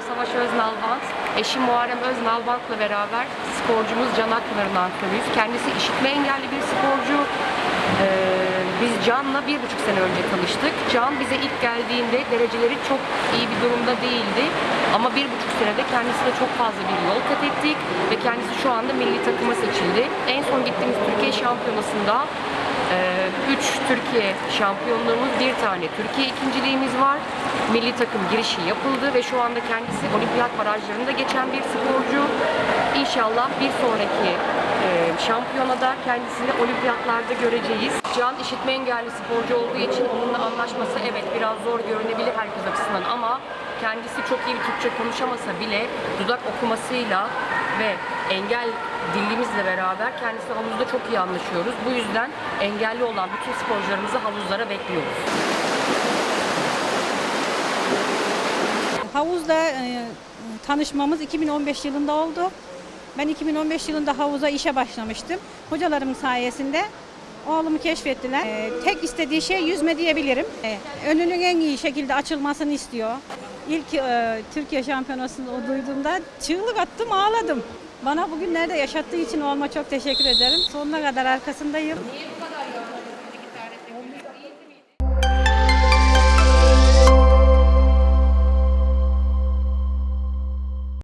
Ben Savaş Öznalbant. Eşim Muharrem Öznalbant'la beraber sporcumuz Can Akpınar'ın antrenörüyüz. Kendisi işitme engelli bir sporcu. Ee, biz Can'la bir buçuk sene önce tanıştık. Can bize ilk geldiğinde dereceleri çok iyi bir durumda değildi. Ama bir buçuk senede kendisiyle çok fazla bir yol kat ettik. Ve kendisi şu anda milli takıma seçildi. En son gittiğimiz Türkiye şampiyonasında 3 Türkiye şampiyonluğumuz, bir tane Türkiye ikinciliğimiz var. Milli takım girişi yapıldı ve şu anda kendisi olimpiyat barajlarında geçen bir sporcu. İnşallah bir sonraki e, şampiyonada kendisini olimpiyatlarda göreceğiz. Can işitme engelli sporcu olduğu için onunla anlaşması evet biraz zor görünebilir herkes açısından ama kendisi çok iyi bir Türkçe konuşamasa bile dudak okumasıyla ve engel dilimizle beraber kendisi havuzda çok iyi anlaşıyoruz. Bu yüzden engelli olan bütün sporcularımızı havuzlara bekliyoruz. Havuzda e, tanışmamız 2015 yılında oldu. Ben 2015 yılında havuza işe başlamıştım. Hocalarım sayesinde oğlumu keşfettiler. E, tek istediği şey yüzme diyebilirim. E, önünün en iyi şekilde açılmasını istiyor. İlk e, Türkiye şampiyonasını o duyduğumda çığlık attım, ağladım. Bana bugünlerde yaşattığı için oğluma çok teşekkür ederim. Sonuna kadar arkasındayım. Niye bu kadar